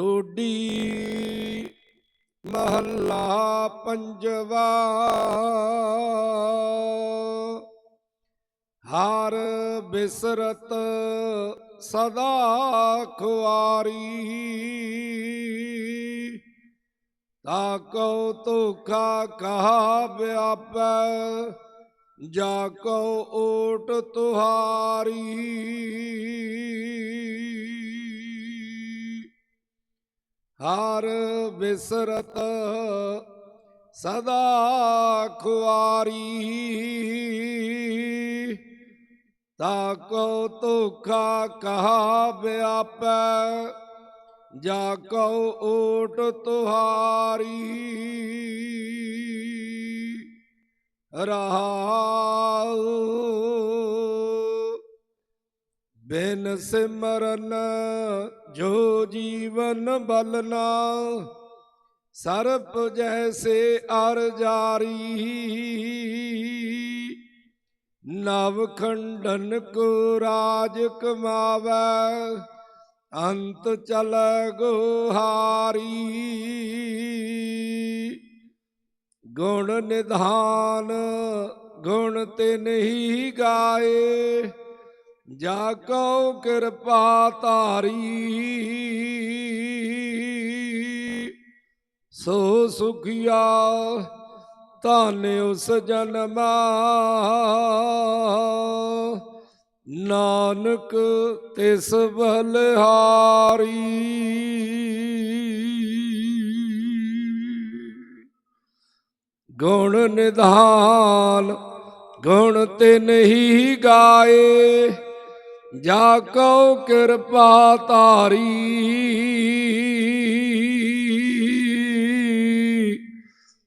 ਟੋਡੀ ਮਹੱਲਾ ਪੰਜਵਾ। ਹਰ ਬਿਸਰਤ ਸਦਾ ਖੁਆਰੀ। ਤਾ ਕਉ ਤੁਖਾ ਕਹਾ ਵਿਆਪੈ, ਜਾ ਕਉ ਓਟ ਤੁਹਾਰੀ। ਹਰ ਬਿਸਰਤ ਸਦਾ ਖੁਆਰੀ। ਤਾ ਕੋ ਤੁਖਾ ਕਹਾ ਵਿਆਪੈ ਜਾ ਕਉ ਓਟ ਤੁਹਾਰੀ। ਰਹਾਉ ਬਿਨ ਸਿਮਰਨ ਜੋ ਜੀਵਨ ਬਲਨਾ ਸਰਪ ਜੈਸੇ ਅਰ ਜਾਰੀ। ਨਵ ਖੰਡਨ ਕੋ ਰਾਜ ਕਮਾਵੈ, ਅੰਤ ਚਲ ਗੁਹਾਰੀ। ਗੁਣ ਨਿਧਾਨ, ਗੁਣ ਤੇ ਨਹੀਂ ਗਾਏ ਜਾ ਕਉ ਕਿਰਪਾ ਧਾਰੀ। ਸੋ ਸੁਖਿਆ, ਧਨ ਉਸ ਜਨਮਾ। ਨਾਨਕ ਤਿਸ ਬਲਿਹਾਰੀ। ਗੁਣ ਨਿਧਾਨ, ਗੁਣ ਤੇ ਨਹੀਂ ਗਾਏ। ਜਾ ਕਉ ਕਿਰਪਾ ਧਾਰੀ।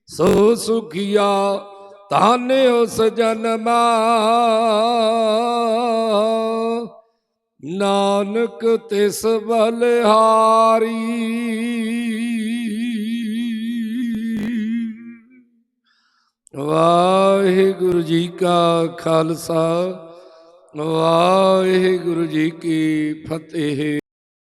ਸੋ ਸੁਖੀਆ ਤਾਨੇ ਉਸ ਜਨਮਾ। ਨਾਨਕ ਤਿਸ ਬਲਿਹਾਰੀ। ਵਾਹਿਗੁਰੂ ਜੀ ਕਾ ਖਾਲਸਾ। ਵਾਹਿਗੁਰੂ ਜੀ ਕੀ ਫਤਿਹ।